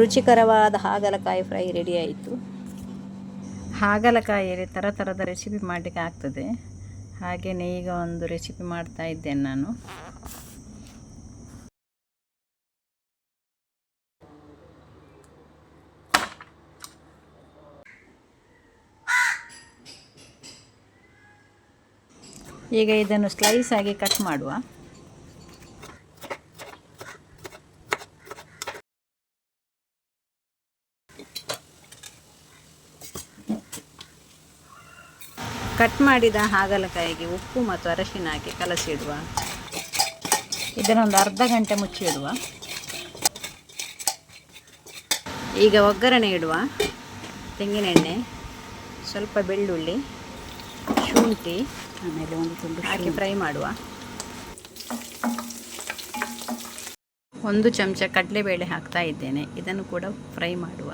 ರುಚಿಕರವಾದ ಹಾಗಲಕಾಯಿ fry ready ಆಯಿತು. ಹಾಗಲಕಾಯಿಯಲ್ಲಿ ಥರ ಥರದ ರೆಸಿಪಿ ಮಾಡಲಿಕ್ಕೆ ಆಗ್ತದೆ. ಹಾಗೆಯೇ ಈಗ ಒಂದು ರೆಸಿಪಿ ಮಾಡ್ತಾ ಇದ್ದೇನೆ ನಾನು. ಈಗ ಇದನ್ನು ಸ್ಲೈಸ್ ಆಗಿ ಕಟ್ ಮಾಡುವ. ಕಟ್ ಮಾಡಿದ ಹಾಗಲಕಾಯಿಗೆ ಉಪ್ಪು ಮತ್ತು ಅರಶಿನ ಹಾಕಿ ಕಲಸಿಡುವ. ಇದನ್ನೊಂದು ಅರ್ಧ ಗಂಟೆ ಮುಚ್ಚಿಡುವ. ಈಗ ಒಗ್ಗರಣೆ ಇಡುವ. ತೆಂಗಿನೆಣ್ಣೆ ಸ್ವಲ್ಪ ಬೆಳ್ಳುಳ್ಳಿ ಶುಂಠಿ ಆಮೇಲೆ ಒಂದು ತುಂಡು ಹಾಕಿ ಫ್ರೈ ಮಾಡುವ. ಒಂದು ಚಮಚ ಕಡಲೆಬೇಳೆ ಹಾಕ್ತಾ ಇದ್ದೇನೆ. ಇದನ್ನು ಕೂಡ ಫ್ರೈ ಮಾಡುವ.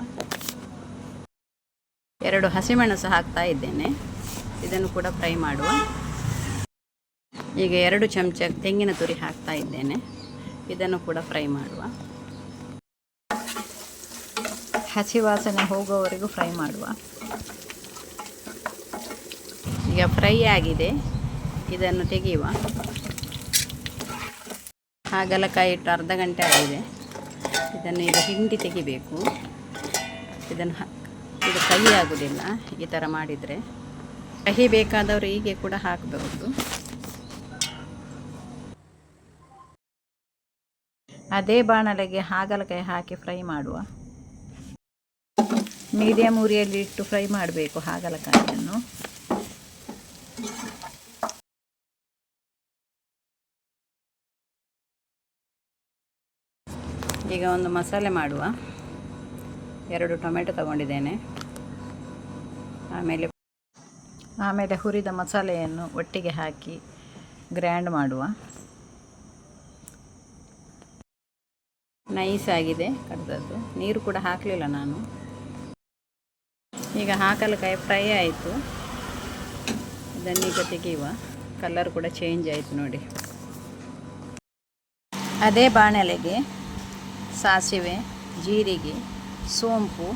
ಎರಡು ಹಸಿಮೆಣಸು ಹಾಕ್ತಾ ಇದ್ದೇನೆ. ಇದನ್ನು ಕೂಡ ಫ್ರೈ ಮಾಡುವ. ಈಗ ಎರಡು ಚಮಚ ತೆಂಗಿನ ತುರಿ ಹಾಕ್ತಾ ಇದ್ದೇನೆ. ಇದನ್ನು ಕೂಡ ಫ್ರೈ ಮಾಡುವ. ಹಸಿ ವಾಸನೆ ಹೋಗುವವರೆಗೂ ಫ್ರೈ ಮಾಡುವ. ಈಗ ಫ್ರೈ ಆಗಿದೆ. ಇದನ್ನು ತೆಗೆಯುವ. ಹಾಗಲಕಾಯಿ ಇಟ್ಟು ಅರ್ಧ ಗಂಟೆ ಆಗಿದೆ. ಇದನ್ನು ಈಗ ಹಿಂಡಿ ತೆಗಿಬೇಕು. ಇದನ್ನು ಇದು ಕಹಿ ಆಗುವುದಿಲ್ಲ ಈ ಥರ ಮಾಡಿದರೆ. ಕಹಿ ಬೇಕಾದವರು ಹೀಗೆ ಕೂಡ ಹಾಕಬಹುದು. ಅದೇ ಬಾಣಲೆಗೆ ಹಾಗಲಕಾಯಿ ಹಾಕಿ ಫ್ರೈ ಮಾಡುವ. ಮೀಡಿಯಂ ಉರಿಯಲ್ಲಿ ಇಟ್ಟು ಫ್ರೈ ಮಾಡಬೇಕು ಹಾಗಲಕಾಯಿಯನ್ನು. ಈಗ ಒಂದು ಮಸಾಲೆ ಮಾಡುವ. ಎರಡು ಟೊಮೆಟೊ ತಗೊಂಡಿದ್ದೇನೆ. ಆಮೇಲೆ ಆಮೇಲೆ ಹುರಿದ ಮಸಾಲೆಯನ್ನು ಒಟ್ಟಿಗೆ ಹಾಕಿ ಗ್ರ್ಯಾಂಡ್ ಮಾಡುವ. ನೈಸ್ ಆಗಿದೆ ಕಡ್ದದ್ದು. ನೀರು ಕೂಡ ಹಾಕಲಿಲ್ಲ ನಾನು. ಈಗ ಹಾಕಲಕಾಯಿ ಫ್ರೈ ಆಯಿತು. ಈಗ ತೆಗೆಯುವ. ಕಲರ್ ಕೂಡ ಚೇಂಜ್ ಆಯಿತು ನೋಡಿ. ಅದೇ ಬಾಣಲೆಗೆ ಸಾಸಿವೆ, ಜೀರಿಗೆ, ಸೋಂಪು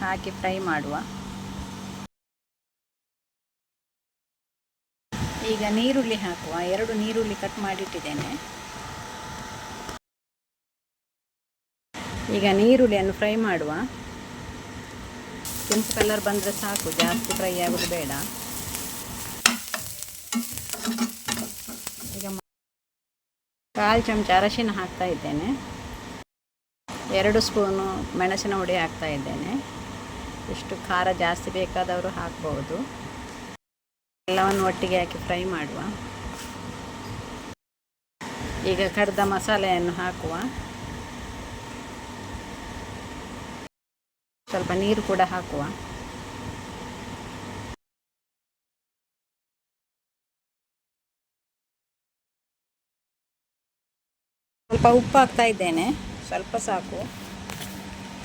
ಹಾಕಿ ಫ್ರೈ ಮಾಡುವ. ಈಗ ನೀರುಳ್ಳಿ ಹಾಕುವ, ಎರಡು ನೀರುಳ್ಳಿ ಕಟ್ ಮಾಡಿಟ್ಟಿದ್ದೇನೆ. ಈಗ ನೀರುಳ್ಳಿಯನ್ನು ಫ್ರೈ ಮಾಡುವ. ಕೆಂಪು ಕಲರ್ ಬಂದರೆ ಸಾಕು, ಜಾಸ್ತಿ ಫ್ರೈ ಆಗೋದು ಬೇಡ. ಈಗ ಕಾಲು ಚಮಚ ಅರಶಿನ ಹಾಕ್ತಾ ಇದ್ದೇನೆ. ಎರಡು ಸ್ಪೂನು ಮೆಣಸಿನ ಹುಡಿ ಹಾಕ್ತಾ ಇದ್ದೇನೆ. ಇಷ್ಟು ಖಾರ ಜಾಸ್ತಿ ಬೇಕಾದವರು ಹಾಕ್ಬೋದು. ಎಲ್ಲವನ್ನು ಒಟ್ಟಿಗೆ ಹಾಕಿ ಫ್ರೈ ಮಾಡುವ. ಈಗ ಕಡ್ದ ಮಸಾಲೆಯನ್ನು ಹಾಕುವ. ಸ್ವಲ್ಪ ನೀರು ಕೂಡ ಹಾಕುವ. ಸ್ವಲ್ಪ ಉಪ್ಪು ಹಾಕ್ತಾ ಇದ್ದೇನೆ. ಸ್ವಲ್ಪ ಸಾಕು.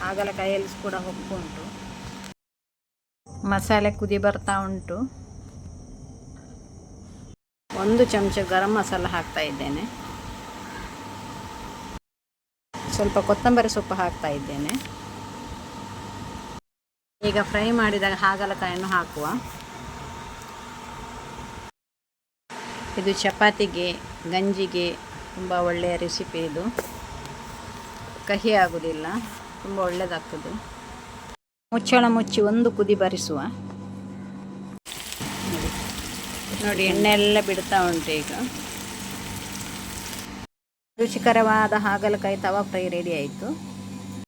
ಹಾಗಲಕಾಯಲ್ಲಿ ಕೂಡ ಉಪ್ಪು ಉಂಟು. ಮಸಾಲೆ ಕುದಿ ಬರ್ತಾ ಉಂಟು. ಒಂದು ಚಮಚ ಗರಂ ಮಸಾಲ ಹಾಕ್ತಾ ಇದ್ದೇನೆ. ಸ್ವಲ್ಪ ಕೊತ್ತಂಬರಿ ಸೊಪ್ಪು ಹಾಕ್ತಾ ಇದ್ದೇನೆ. ಈಗ ಫ್ರೈ ಮಾಡಿದಾಗ ಹಾಗಲಕಾಯನ್ನು ಹಾಕುವ. ಇದು ಚಪಾತಿಗೆ, ಗಂಜಿಗೆ ತುಂಬ ಒಳ್ಳೆಯ ರೆಸಿಪಿ ಇದು. ಕಹಿ ಆಗೋದಿಲ್ಲ, ತುಂಬ ಒಳ್ಳೆಯದಾಗ್ತದೆ ಮುಚ್ಚಳ ಮುಚ್ಚಿ ಒಂದು ಕುದಿ ಬರಿಸುವ. ನೋಡಿ ಎಣ್ಣೆ ಎಲ್ಲ ಬಿಡ್ತಾ ಉಂಟು ಈಗ. ರುಚಿಕರವಾದ ಹಾಗಲಕಾಯಿ ತವಾ ಫ್ರೈ ರೆಡಿ ಆಯಿತು.